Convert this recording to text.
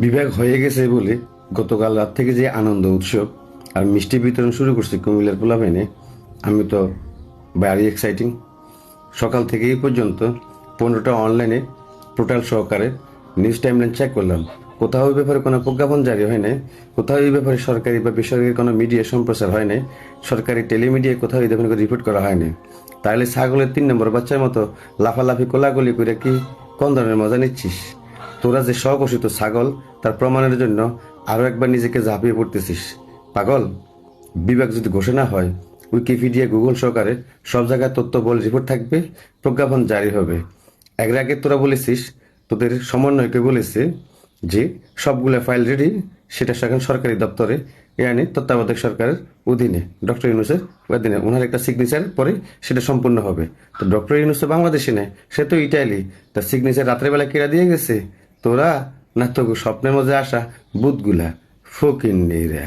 বিভাগ হয়ে গেছে বলে গতকাল রাত থেকে যে আনন্দ উৎসব আর মিষ্টি বিতরণ শুরু করছে কুমিল্লার পোলাপেনে আমি তো ভারি এক্সাইটিং সকাল থেকে এই পর্যন্ত পনেরোটা অনলাইনে টোটাল সহকারে নিউজ টাইমলাইন চেক করলাম। কোথাও ব্যাপারে কোনো প্রজ্ঞাপন জারি হয় নাই, কোথাও এই ব্যাপারে সরকারি বা বেসরকারি কোনো মিডিয়া সম্প্রচার হয় নাই, সরকারি টেলিমিডিয়ায় কোথাও এই ব্যাপারে রিপোর্ট করা হয়নি তাহলে ছাগলের তিন নম্বর বাচ্চার মতো লাফালাফি কোলাগুলি করে কি কোন ধরনের মজা নিচ্ছিস? তোরা যে স্বঘোষিত ছাগল, তার প্রমাণের জন্য আরও একবার নিজেকে ঝাঁপিয়ে পড়তেছিস। পাগল? বিভাগ যদি ঘোষণা হয় উইকিপিডিয়া গুগল সহকারে সব জায়গায় তথ্য বল রিপোর্ট থাকবে, প্রজ্ঞাপন জারি হবে। এর আগে তোরা বলেছিস, তোদের সমন্বয়কে বলেছে যে সবগুলো ফাইল রেডি সেটা এখন সরকারি দপ্তরে ইয়ানি তত্ত্বাবধায়ক সরকারের অধীনে ডক্টর ইউনুসের অধীনে ওনার একটা সিগনেচার পরে সেটা সম্পূর্ণ হবে তো ডক্টর ইউনুস বাংলাদেশে নেই সে তো ইটালি তার সিগনেচার রাত্রেবেলা কেরা দিয়ে গেছে তোরা না তো স্বপ্নের মধ্যে আসা বুথগুলা ফকিন নেই রে